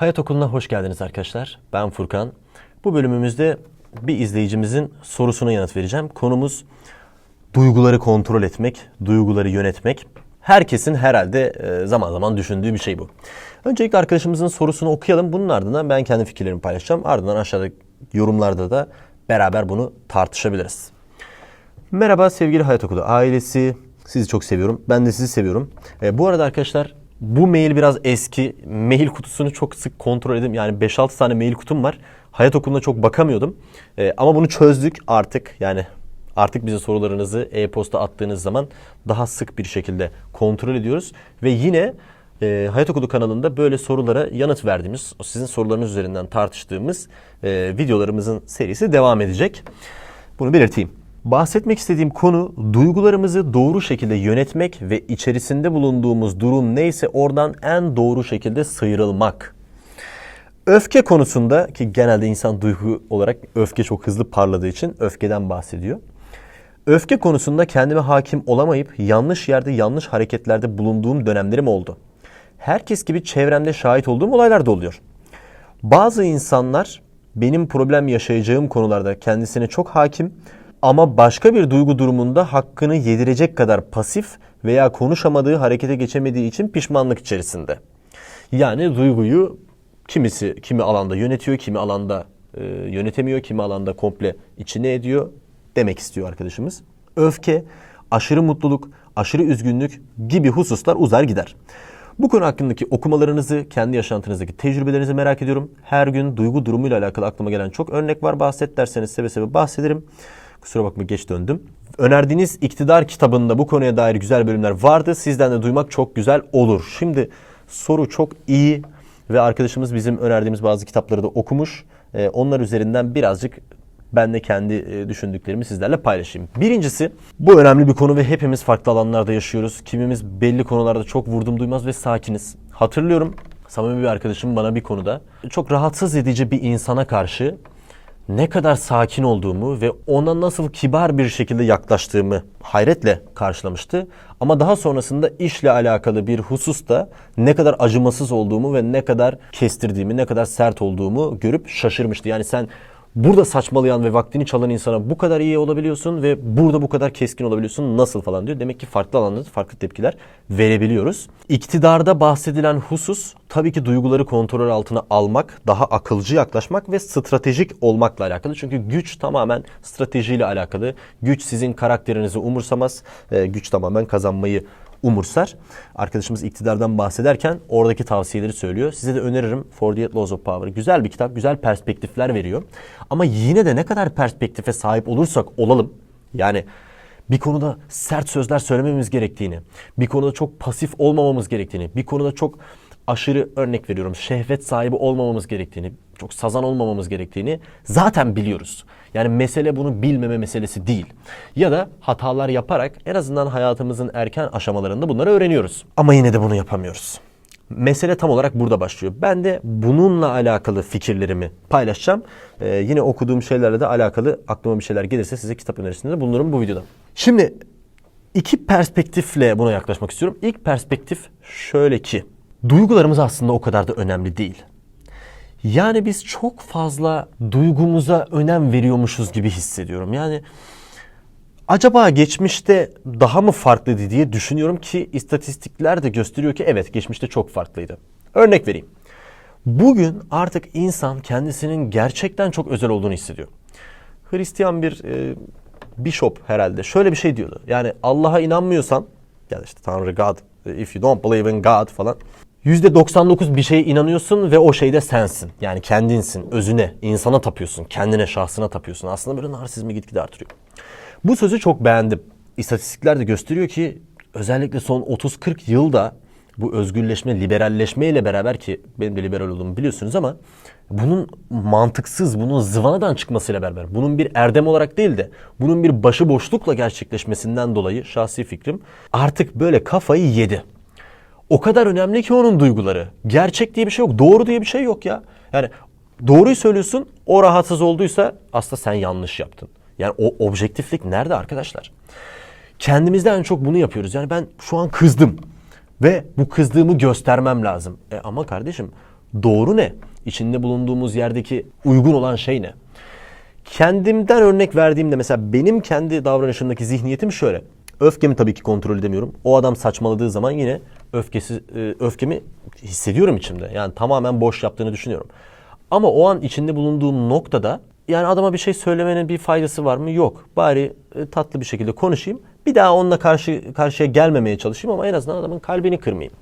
Hayat Okulu'na hoş geldiniz arkadaşlar. Ben Furkan. Bu bölümümüzde bir izleyicimizin sorusuna yanıt vereceğim. Konumuz duyguları kontrol etmek, duyguları yönetmek. Herkesin herhalde e, zaman zaman düşündüğü bir şey bu. Öncelikle arkadaşımızın sorusunu okuyalım. Bunun ardından ben kendi fikirlerimi paylaşacağım. Ardından aşağıda yorumlarda da beraber bunu tartışabiliriz. Merhaba sevgili Hayat Okulu ailesi. Sizi çok seviyorum. Ben de sizi seviyorum. E, bu arada arkadaşlar bu mail biraz eski. Mail kutusunu çok sık kontrol edip yani 5-6 tane mail kutum var. Hayat Okulu'na çok bakamıyordum. E, ama bunu çözdük artık. Yani artık bize sorularınızı e-posta attığınız zaman daha sık bir şekilde kontrol ediyoruz. Ve yine e, Hayat Okulu kanalında böyle sorulara yanıt verdiğimiz, sizin sorularınız üzerinden tartıştığımız e, videolarımızın serisi devam edecek. Bunu belirteyim. Bahsetmek istediğim konu duygularımızı doğru şekilde yönetmek ve içerisinde bulunduğumuz durum neyse oradan en doğru şekilde sıyrılmak. Öfke konusunda ki genelde insan duygu olarak öfke çok hızlı parladığı için öfkeden bahsediyor. Öfke konusunda kendime hakim olamayıp yanlış yerde yanlış hareketlerde bulunduğum dönemlerim oldu. Herkes gibi çevremde şahit olduğum olaylar da oluyor. Bazı insanlar benim problem yaşayacağım konularda kendisine çok hakim ama başka bir duygu durumunda hakkını yedirecek kadar pasif veya konuşamadığı, harekete geçemediği için pişmanlık içerisinde. Yani duyguyu kimisi kimi alanda yönetiyor, kimi alanda e, yönetemiyor, kimi alanda komple içine ediyor demek istiyor arkadaşımız. Öfke, aşırı mutluluk, aşırı üzgünlük gibi hususlar uzar gider. Bu konu hakkındaki okumalarınızı, kendi yaşantınızdaki tecrübelerinizi merak ediyorum. Her gün duygu durumuyla alakalı aklıma gelen çok örnek var. Bahset derseniz seve seve bahsederim. Kusura bakma geç döndüm. Önerdiğiniz iktidar kitabında bu konuya dair güzel bölümler vardı. Sizden de duymak çok güzel olur. Şimdi soru çok iyi ve arkadaşımız bizim önerdiğimiz bazı kitapları da okumuş. Ee, onlar üzerinden birazcık ben de kendi e, düşündüklerimi sizlerle paylaşayım. Birincisi bu önemli bir konu ve hepimiz farklı alanlarda yaşıyoruz. Kimimiz belli konularda çok vurdum duymaz ve sakiniz. Hatırlıyorum samimi bir arkadaşım bana bir konuda çok rahatsız edici bir insana karşı ne kadar sakin olduğumu ve ona nasıl kibar bir şekilde yaklaştığımı hayretle karşılamıştı. Ama daha sonrasında işle alakalı bir hususta ne kadar acımasız olduğumu ve ne kadar kestirdiğimi, ne kadar sert olduğumu görüp şaşırmıştı. Yani sen burada saçmalayan ve vaktini çalan insana bu kadar iyi olabiliyorsun ve burada bu kadar keskin olabiliyorsun nasıl falan diyor. Demek ki farklı alanlarda farklı tepkiler verebiliyoruz. İktidarda bahsedilen husus tabii ki duyguları kontrol altına almak, daha akılcı yaklaşmak ve stratejik olmakla alakalı. Çünkü güç tamamen stratejiyle alakalı. Güç sizin karakterinizi umursamaz. Ee, güç tamamen kazanmayı umursar. Arkadaşımız iktidardan bahsederken oradaki tavsiyeleri söylüyor. Size de öneririm 48 Laws of Power. Güzel bir kitap, güzel perspektifler veriyor. Ama yine de ne kadar perspektife sahip olursak olalım, yani bir konuda sert sözler söylememiz gerektiğini, bir konuda çok pasif olmamamız gerektiğini, bir konuda çok aşırı örnek veriyorum şehvet sahibi olmamamız gerektiğini, çok sazan olmamamız gerektiğini zaten biliyoruz. Yani mesele bunu bilmeme meselesi değil. Ya da hatalar yaparak en azından hayatımızın erken aşamalarında bunları öğreniyoruz. Ama yine de bunu yapamıyoruz. Mesele tam olarak burada başlıyor. Ben de bununla alakalı fikirlerimi paylaşacağım. Ee, yine okuduğum şeylerle de alakalı aklıma bir şeyler gelirse size kitap önerisinde de bulunurum bu videoda. Şimdi iki perspektifle buna yaklaşmak istiyorum. İlk perspektif şöyle ki duygularımız aslında o kadar da önemli değil. Yani biz çok fazla duygumuza önem veriyormuşuz gibi hissediyorum. Yani acaba geçmişte daha mı farklıydı diye düşünüyorum ki istatistikler de gösteriyor ki evet geçmişte çok farklıydı. Örnek vereyim. Bugün artık insan kendisinin gerçekten çok özel olduğunu hissediyor. Hristiyan bir e, bishop herhalde şöyle bir şey diyordu. Yani Allah'a inanmıyorsan ya işte Tanrı God, if you don't believe in God falan. %99 bir şeye inanıyorsun ve o şeyde sensin. Yani kendinsin, özüne, insana tapıyorsun, kendine, şahsına tapıyorsun. Aslında böyle narsizmi gitgide artırıyor. Bu sözü çok beğendim. İstatistikler de gösteriyor ki özellikle son 30-40 yılda bu özgürleşme, liberalleşme ile beraber ki benim de liberal olduğumu biliyorsunuz ama bunun mantıksız, bunun zıvanadan çıkmasıyla beraber, bunun bir erdem olarak değil de bunun bir başıboşlukla gerçekleşmesinden dolayı şahsi fikrim artık böyle kafayı yedi. O kadar önemli ki onun duyguları. Gerçek diye bir şey yok. Doğru diye bir şey yok ya. Yani doğruyu söylüyorsun. O rahatsız olduysa aslında sen yanlış yaptın. Yani o objektiflik nerede arkadaşlar? Kendimizden çok bunu yapıyoruz. Yani ben şu an kızdım ve bu kızdığımı göstermem lazım. E ama kardeşim Doğru ne? İçinde bulunduğumuz yerdeki uygun olan şey ne? Kendimden örnek verdiğimde mesela benim kendi davranışımdaki zihniyetim şöyle. Öfkemi tabii ki kontrol edemiyorum. O adam saçmaladığı zaman yine öfkesi e, öfkemi hissediyorum içimde. Yani tamamen boş yaptığını düşünüyorum. Ama o an içinde bulunduğum noktada yani adama bir şey söylemenin bir faydası var mı? Yok. Bari e, tatlı bir şekilde konuşayım. Bir daha onunla karşı karşıya gelmemeye çalışayım ama en azından adamın kalbini kırmayayım.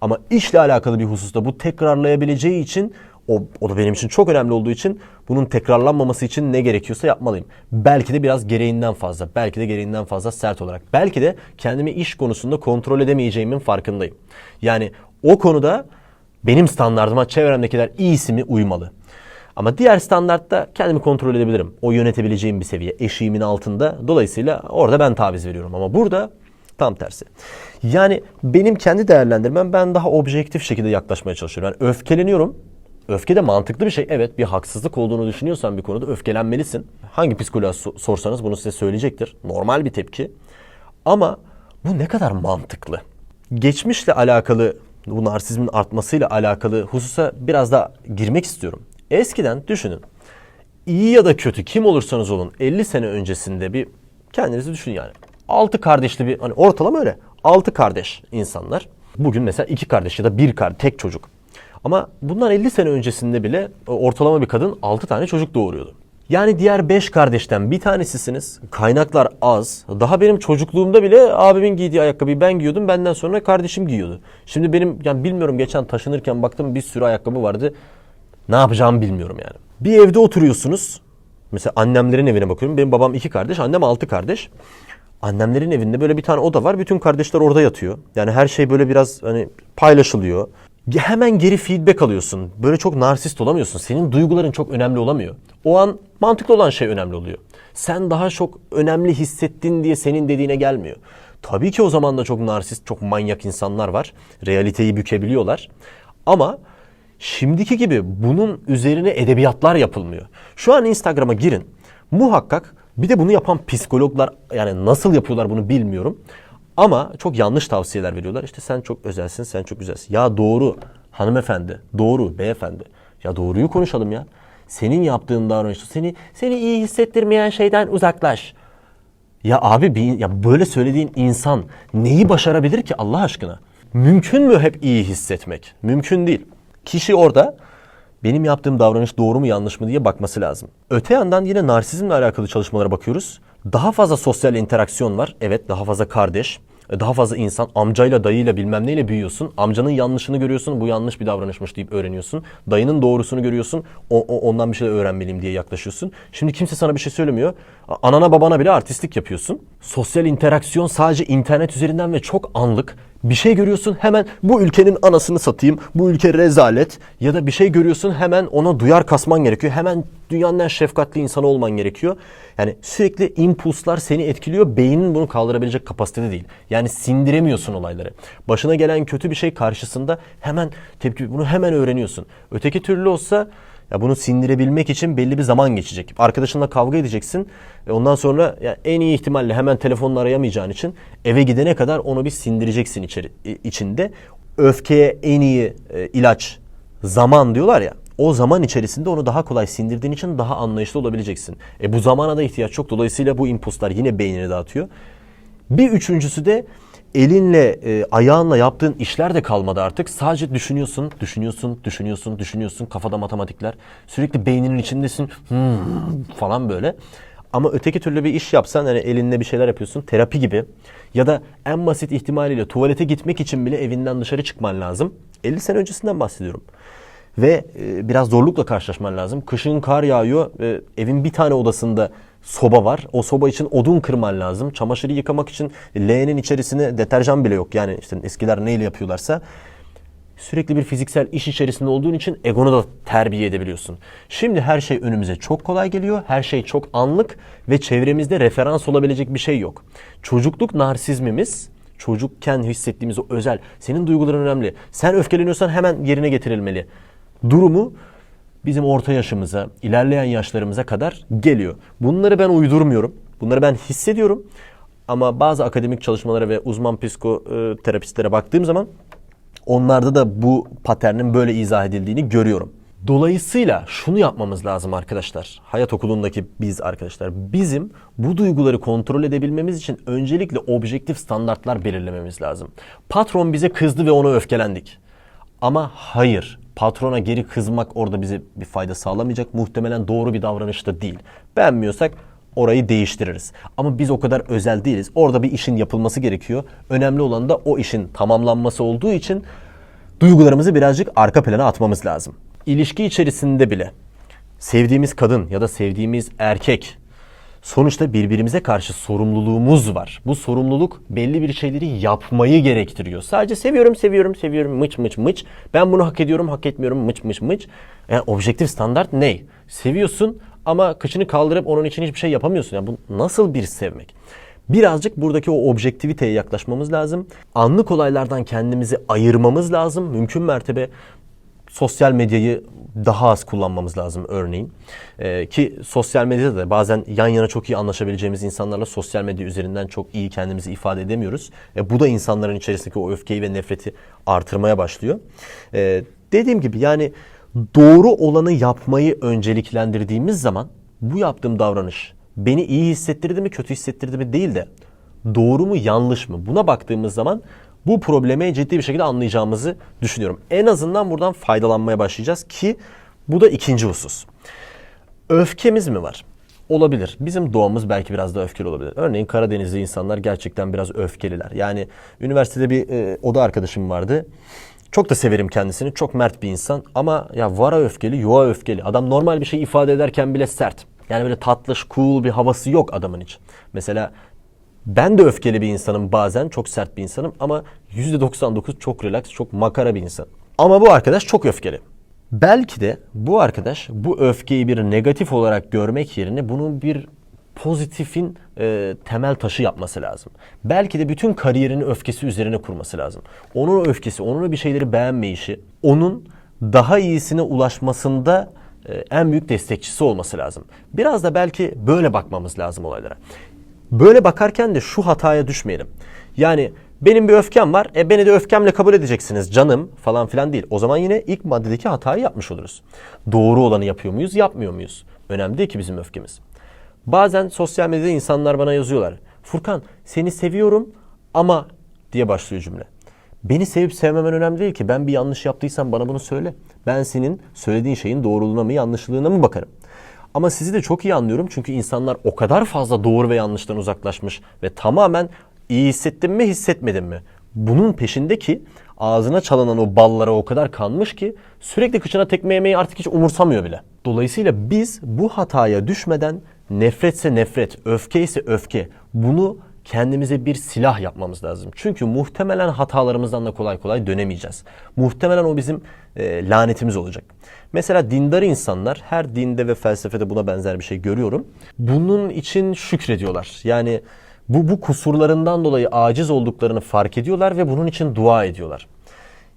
Ama işle alakalı bir hususta bu tekrarlayabileceği için o, o da benim için çok önemli olduğu için bunun tekrarlanmaması için ne gerekiyorsa yapmalıyım. Belki de biraz gereğinden fazla, belki de gereğinden fazla sert olarak. Belki de kendimi iş konusunda kontrol edemeyeceğimin farkındayım. Yani o konuda benim standartıma çevremdekiler iyisi mi uymalı. Ama diğer standartta kendimi kontrol edebilirim. O yönetebileceğim bir seviye. Eşiğimin altında. Dolayısıyla orada ben taviz veriyorum. Ama burada tam tersi. Yani benim kendi değerlendirmem ben daha objektif şekilde yaklaşmaya çalışıyorum. Yani öfkeleniyorum. Öfke de mantıklı bir şey. Evet bir haksızlık olduğunu düşünüyorsan bir konuda öfkelenmelisin. Hangi psikoloğa so- sorsanız bunu size söyleyecektir. Normal bir tepki. Ama bu ne kadar mantıklı? Geçmişle alakalı bu narsizmin artmasıyla alakalı hususa biraz daha girmek istiyorum. Eskiden düşünün. İyi ya da kötü kim olursanız olun 50 sene öncesinde bir kendinizi düşünün yani. 6 kardeşli bir hani ortalama öyle. 6 kardeş insanlar. Bugün mesela 2 kardeş ya da bir kardeş tek çocuk. Ama bundan 50 sene öncesinde bile ortalama bir kadın 6 tane çocuk doğuruyordu. Yani diğer 5 kardeşten bir tanesisiniz. Kaynaklar az. Daha benim çocukluğumda bile abimin giydiği ayakkabıyı ben giyiyordum. Benden sonra kardeşim giyiyordu. Şimdi benim yani bilmiyorum geçen taşınırken baktım bir sürü ayakkabı vardı. Ne yapacağımı bilmiyorum yani. Bir evde oturuyorsunuz. Mesela annemlerin evine bakıyorum. Benim babam iki kardeş, annem altı kardeş. Annemlerin evinde böyle bir tane oda var. Bütün kardeşler orada yatıyor. Yani her şey böyle biraz hani paylaşılıyor. Hemen geri feedback alıyorsun. Böyle çok narsist olamıyorsun. Senin duyguların çok önemli olamıyor. O an mantıklı olan şey önemli oluyor. Sen daha çok önemli hissettin diye senin dediğine gelmiyor. Tabii ki o zaman da çok narsist, çok manyak insanlar var. Realiteyi bükebiliyorlar. Ama Şimdiki gibi bunun üzerine edebiyatlar yapılmıyor. Şu an Instagram'a girin. Muhakkak bir de bunu yapan psikologlar yani nasıl yapıyorlar bunu bilmiyorum. Ama çok yanlış tavsiyeler veriyorlar. İşte sen çok özelsin, sen çok güzelsin. Ya doğru hanımefendi, doğru beyefendi. Ya doğruyu konuşalım ya. Senin yaptığın davranış, seni seni iyi hissettirmeyen şeyden uzaklaş. Ya abi bir, ya böyle söylediğin insan neyi başarabilir ki Allah aşkına? Mümkün mü hep iyi hissetmek? Mümkün değil. Kişi orada benim yaptığım davranış doğru mu yanlış mı diye bakması lazım. Öte yandan yine narsizmle alakalı çalışmalara bakıyoruz. Daha fazla sosyal interaksiyon var. Evet daha fazla kardeş, daha fazla insan amcayla dayıyla bilmem neyle büyüyorsun. Amcanın yanlışını görüyorsun. Bu yanlış bir davranışmış deyip öğreniyorsun. Dayının doğrusunu görüyorsun. O, o, ondan bir şey öğrenmeliyim diye yaklaşıyorsun. Şimdi kimse sana bir şey söylemiyor. Anana babana bile artistlik yapıyorsun. Sosyal interaksiyon sadece internet üzerinden ve çok anlık. Bir şey görüyorsun hemen bu ülkenin anasını satayım. Bu ülke rezalet. Ya da bir şey görüyorsun hemen ona duyar kasman gerekiyor. Hemen dünyanın en şefkatli insanı olman gerekiyor. Yani sürekli impulslar seni etkiliyor. Beynin bunu kaldırabilecek kapasitede değil. Yani sindiremiyorsun olayları. Başına gelen kötü bir şey karşısında hemen tepki bunu hemen öğreniyorsun. Öteki türlü olsa ya bunu sindirebilmek için belli bir zaman geçecek. Arkadaşınla kavga edeceksin. E ondan sonra ya en iyi ihtimalle hemen telefonla arayamayacağın için eve gidene kadar onu bir sindireceksin içeri, içinde. Öfkeye en iyi e, ilaç zaman diyorlar ya. O zaman içerisinde onu daha kolay sindirdiğin için daha anlayışlı olabileceksin. E bu zamana da ihtiyaç yok. Dolayısıyla bu impulslar yine beynini dağıtıyor. Bir üçüncüsü de elinle, e, ayağınla yaptığın işler de kalmadı artık. Sadece düşünüyorsun, düşünüyorsun, düşünüyorsun, düşünüyorsun. Kafada matematikler. Sürekli beyninin içindesin hmm, falan böyle. Ama öteki türlü bir iş yapsan hani elinle bir şeyler yapıyorsun. Terapi gibi. Ya da en basit ihtimaliyle tuvalete gitmek için bile evinden dışarı çıkman lazım. 50 sene öncesinden bahsediyorum. Ve e, biraz zorlukla karşılaşman lazım. Kışın kar yağıyor. E, evin bir tane odasında soba var. O soba için odun kırman lazım. Çamaşırı yıkamak için leğenin içerisine deterjan bile yok. Yani işte eskiler neyle yapıyorlarsa sürekli bir fiziksel iş içerisinde olduğun için egonu da terbiye edebiliyorsun. Şimdi her şey önümüze çok kolay geliyor. Her şey çok anlık ve çevremizde referans olabilecek bir şey yok. Çocukluk narsizmimiz çocukken hissettiğimiz o özel. Senin duyguların önemli. Sen öfkeleniyorsan hemen yerine getirilmeli. Durumu bizim orta yaşımıza, ilerleyen yaşlarımıza kadar geliyor. Bunları ben uydurmuyorum. Bunları ben hissediyorum. Ama bazı akademik çalışmalara ve uzman psikoterapistlere baktığım zaman Onlarda da bu paternin böyle izah edildiğini görüyorum. Dolayısıyla şunu yapmamız lazım arkadaşlar. Hayat okulundaki biz arkadaşlar. Bizim bu duyguları kontrol edebilmemiz için öncelikle objektif standartlar belirlememiz lazım. Patron bize kızdı ve ona öfkelendik. Ama hayır, patrona geri kızmak orada bize bir fayda sağlamayacak. Muhtemelen doğru bir davranış da değil. Beğenmiyorsak orayı değiştiririz. Ama biz o kadar özel değiliz. Orada bir işin yapılması gerekiyor. Önemli olan da o işin tamamlanması olduğu için duygularımızı birazcık arka plana atmamız lazım. İlişki içerisinde bile sevdiğimiz kadın ya da sevdiğimiz erkek sonuçta birbirimize karşı sorumluluğumuz var. Bu sorumluluk belli bir şeyleri yapmayı gerektiriyor. Sadece seviyorum, seviyorum, seviyorum, mıç mıç mıç. Ben bunu hak ediyorum, hak etmiyorum, mıç mıç mıç. Yani objektif standart ne? Seviyorsun ama kıçını kaldırıp onun için hiçbir şey yapamıyorsun. Yani bu nasıl bir sevmek? Birazcık buradaki o objektiviteye yaklaşmamız lazım. Anlık olaylardan kendimizi ayırmamız lazım. Mümkün mertebe sosyal medyayı daha az kullanmamız lazım örneğin. Ee, ki sosyal medyada da bazen yan yana çok iyi anlaşabileceğimiz insanlarla sosyal medya üzerinden çok iyi kendimizi ifade edemiyoruz. E, bu da insanların içerisindeki o öfkeyi ve nefreti artırmaya başlıyor. Ee, dediğim gibi yani doğru olanı yapmayı önceliklendirdiğimiz zaman bu yaptığım davranış beni iyi hissettirdi mi kötü hissettirdi mi değil de doğru mu yanlış mı buna baktığımız zaman bu problemi ciddi bir şekilde anlayacağımızı düşünüyorum. En azından buradan faydalanmaya başlayacağız ki bu da ikinci husus. Öfkemiz mi var? Olabilir. Bizim doğamız belki biraz daha öfkeli olabilir. Örneğin Karadenizli insanlar gerçekten biraz öfkeliler. Yani üniversitede bir e, oda arkadaşım vardı. Çok da severim kendisini. Çok mert bir insan ama ya vara öfkeli, yuva öfkeli. Adam normal bir şey ifade ederken bile sert. Yani böyle tatlış, cool bir havası yok adamın hiç. Mesela ben de öfkeli bir insanım bazen, çok sert bir insanım ama %99 çok relax, çok makara bir insan. Ama bu arkadaş çok öfkeli. Belki de bu arkadaş bu öfkeyi bir negatif olarak görmek yerine bunun bir pozitifin e, temel taşı yapması lazım. Belki de bütün kariyerini öfkesi üzerine kurması lazım. Onun öfkesi, onun bir şeyleri beğenmeyişi, onun daha iyisine ulaşmasında e, en büyük destekçisi olması lazım. Biraz da belki böyle bakmamız lazım olaylara. Böyle bakarken de şu hataya düşmeyelim. Yani benim bir öfkem var. E beni de öfkemle kabul edeceksiniz canım falan filan değil. O zaman yine ilk maddedeki hatayı yapmış oluruz. Doğru olanı yapıyor muyuz, yapmıyor muyuz? Önemli değil ki bizim öfkemiz. Bazen sosyal medyada insanlar bana yazıyorlar. Furkan seni seviyorum ama diye başlıyor cümle. Beni sevip sevmemen önemli değil ki. Ben bir yanlış yaptıysam bana bunu söyle. Ben senin söylediğin şeyin doğruluğuna mı yanlışlığına mı bakarım. Ama sizi de çok iyi anlıyorum çünkü insanlar o kadar fazla doğru ve yanlıştan uzaklaşmış ve tamamen iyi hissettim mi hissetmedim mi? Bunun peşinde ki ağzına çalanan o ballara o kadar kanmış ki sürekli kıçına tekme yemeyi artık hiç umursamıyor bile. Dolayısıyla biz bu hataya düşmeden nefretse nefret, öfke ise öfke bunu kendimize bir silah yapmamız lazım. Çünkü muhtemelen hatalarımızdan da kolay kolay dönemeyeceğiz. Muhtemelen o bizim e, lanetimiz olacak. Mesela dindar insanlar her dinde ve felsefede buna benzer bir şey görüyorum. Bunun için şükrediyorlar. Yani bu, bu kusurlarından dolayı aciz olduklarını fark ediyorlar ve bunun için dua ediyorlar.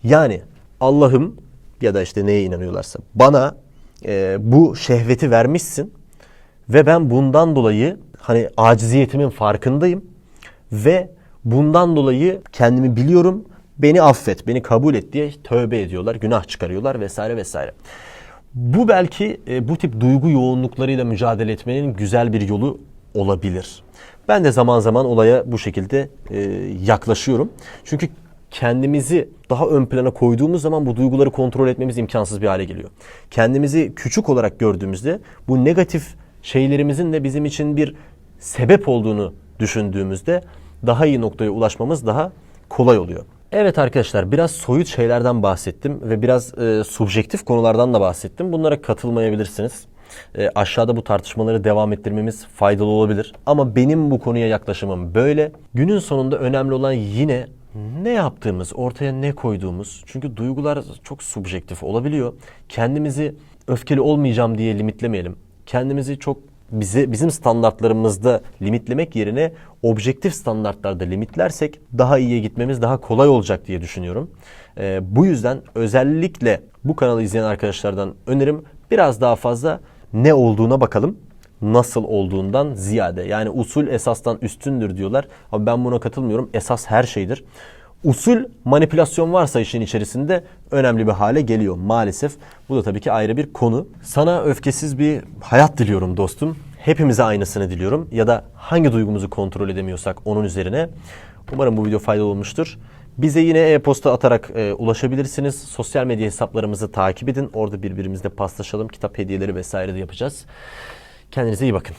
Yani Allah'ım ya da işte neye inanıyorlarsa bana e, bu şehveti vermişsin ve ben bundan dolayı hani aciziyetimin farkındayım ve bundan dolayı kendimi biliyorum. Beni affet, beni kabul et diye tövbe ediyorlar, günah çıkarıyorlar vesaire vesaire. Bu belki e, bu tip duygu yoğunluklarıyla mücadele etmenin güzel bir yolu olabilir. Ben de zaman zaman olaya bu şekilde e, yaklaşıyorum. Çünkü kendimizi daha ön plana koyduğumuz zaman bu duyguları kontrol etmemiz imkansız bir hale geliyor. Kendimizi küçük olarak gördüğümüzde bu negatif şeylerimizin de bizim için bir sebep olduğunu düşündüğümüzde daha iyi noktaya ulaşmamız daha kolay oluyor. Evet arkadaşlar biraz soyut şeylerden bahsettim ve biraz e, subjektif konulardan da bahsettim. Bunlara katılmayabilirsiniz. E, aşağıda bu tartışmaları devam ettirmemiz faydalı olabilir. Ama benim bu konuya yaklaşımım böyle. Günün sonunda önemli olan yine ne yaptığımız, ortaya ne koyduğumuz. Çünkü duygular çok subjektif olabiliyor. Kendimizi öfkeli olmayacağım diye limitlemeyelim. Kendimizi çok bize bizim standartlarımızda limitlemek yerine objektif standartlarda limitlersek daha iyiye gitmemiz daha kolay olacak diye düşünüyorum. Ee, bu yüzden özellikle bu kanalı izleyen arkadaşlardan önerim biraz daha fazla ne olduğuna bakalım. Nasıl olduğundan ziyade. Yani usul esastan üstündür diyorlar. Ama ben buna katılmıyorum. Esas her şeydir. Usul manipülasyon varsa işin içerisinde önemli bir hale geliyor maalesef. Bu da tabii ki ayrı bir konu. Sana öfkesiz bir hayat diliyorum dostum. Hepimize aynısını diliyorum. Ya da hangi duygumuzu kontrol edemiyorsak onun üzerine. Umarım bu video faydalı olmuştur. Bize yine e-posta atarak e, ulaşabilirsiniz. Sosyal medya hesaplarımızı takip edin. Orada birbirimizle paslaşalım. Kitap hediyeleri vesaire de yapacağız. Kendinize iyi bakın.